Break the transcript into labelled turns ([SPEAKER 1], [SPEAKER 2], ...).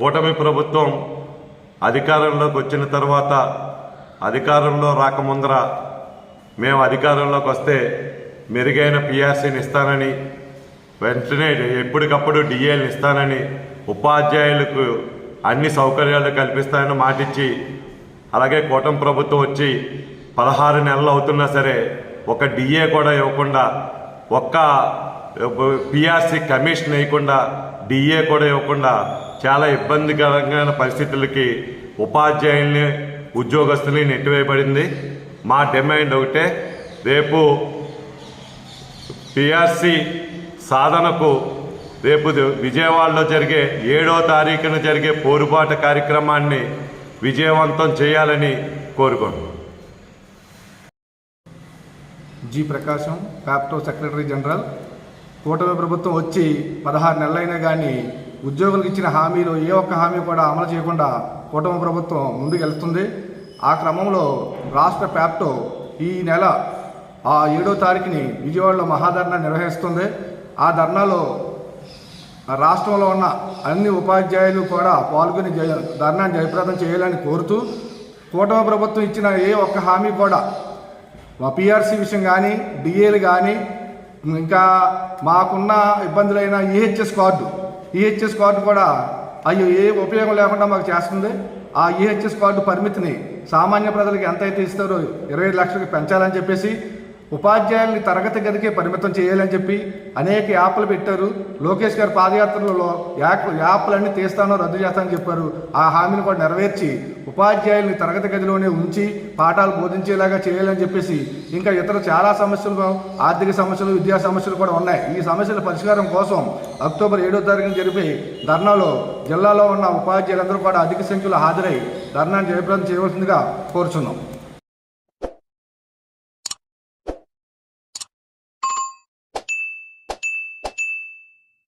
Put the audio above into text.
[SPEAKER 1] కూటమి ప్రభుత్వం అధికారంలోకి వచ్చిన తర్వాత అధికారంలో రాకముందర మేము అధికారంలోకి వస్తే మెరుగైన పిఆర్సీని ఇస్తానని వెంటనే ఎప్పటికప్పుడు డిఏలు ఇస్తానని ఉపాధ్యాయులకు అన్ని సౌకర్యాలు కల్పిస్తానని మాటిచ్చి అలాగే కూటమి ప్రభుత్వం వచ్చి పదహారు నెలలు అవుతున్నా సరే ఒక డిఏ కూడా ఇవ్వకుండా ఒక్క పిఆర్సీ కమిషన్ వేయకుండా డిఏ కూడా ఇవ్వకుండా చాలా ఇబ్బందికరమైన పరిస్థితులకి ఉపాధ్యాయుల్ని ఉద్యోగస్తుల్ని నెట్టివేయబడింది. మా డిమాండ్ ఒకటే రేపు పిఆర్సి సాధనకు రేపు విజయవాడలో జరిగే ఏడో తారీఖున జరిగే పోరుబాట కార్యక్రమాన్ని విజయవంతం చేయాలని కోరుకుంటున్నాం.
[SPEAKER 2] జి ప్రకాశం క్యాప్టో సెక్రటరీ జనరల్. కూటమి ప్రభుత్వం వచ్చి పదహారు నెలలైనా కానీ ఉద్యోగులకు ఇచ్చిన హామీలు ఏ ఒక్క హామీ కూడా అమలు చేయకుండా కూటమి ప్రభుత్వం ముందుకు వెళ్తుంది. ఆ క్రమంలో రాష్ట్ర ప్యాప్టో ఈ నెల ఆ ఏడో తారీఖుని విజయవాడలో మహాధర్నా నిర్వహిస్తుంది. ఆ ధర్నాలో రాష్ట్రంలో ఉన్న అన్ని ఉపాధ్యాయులు కూడా పాల్గొని జయ ధర్నాన్ని జయప్రదం చేయాలని కోరుతూ కూటమి ప్రభుత్వం ఇచ్చిన ఏ ఒక్క హామీ కూడా మా పిఆర్సీ విషయం కానీ డిఏలు కానీ ఇంకా మాకున్న ఇబ్బందులైన ఈహెచ్ఎస్ కార్డు ఈహెచ్ఎస్ కార్డు కూడా అయ్యో ఏ ఉపయోగం లేకుండా మాకు చేస్తుంది. ఆ ఈహెచ్ఎస్ కార్డు పరిమితిని సామాన్య ప్రజలకు ఎంతైతే ఇస్తారో ఇరవై లక్షలకు పెంచాలని చెప్పేసి ఉపాధ్యాయుల్ని తరగతి గదికే పరిమితం చేయాలని చెప్పి అనేక యాప్లు పెట్టారు. లోకేష్ గారు పాదయాత్రలలో యాప్ యాప్లన్నీ తీస్తానో రద్దు చేస్తానని చెప్పారు. ఆ హామీని కూడా నెరవేర్చి ఉపాధ్యాయుల్ని తరగతి గదిలోనే ఉంచి పాఠాలు బోధించేలాగా చేయాలని చెప్పేసి ఇంకా ఇతర చాలా సమస్యలు ఆర్థిక సమస్యలు విద్యా సమస్యలు కూడా ఉన్నాయి. ఈ సమస్యల పరిష్కారం కోసం అక్టోబర్ ఏడో తారీఖున జరిపే ధర్నాలో జిల్లాలో ఉన్న ఉపాధ్యాయులందరూ కూడా అధిక సంఖ్యలో హాజరై ధర్నాన్ని జయప్రదం చేయవలసిందిగా కోరుచున్నాం.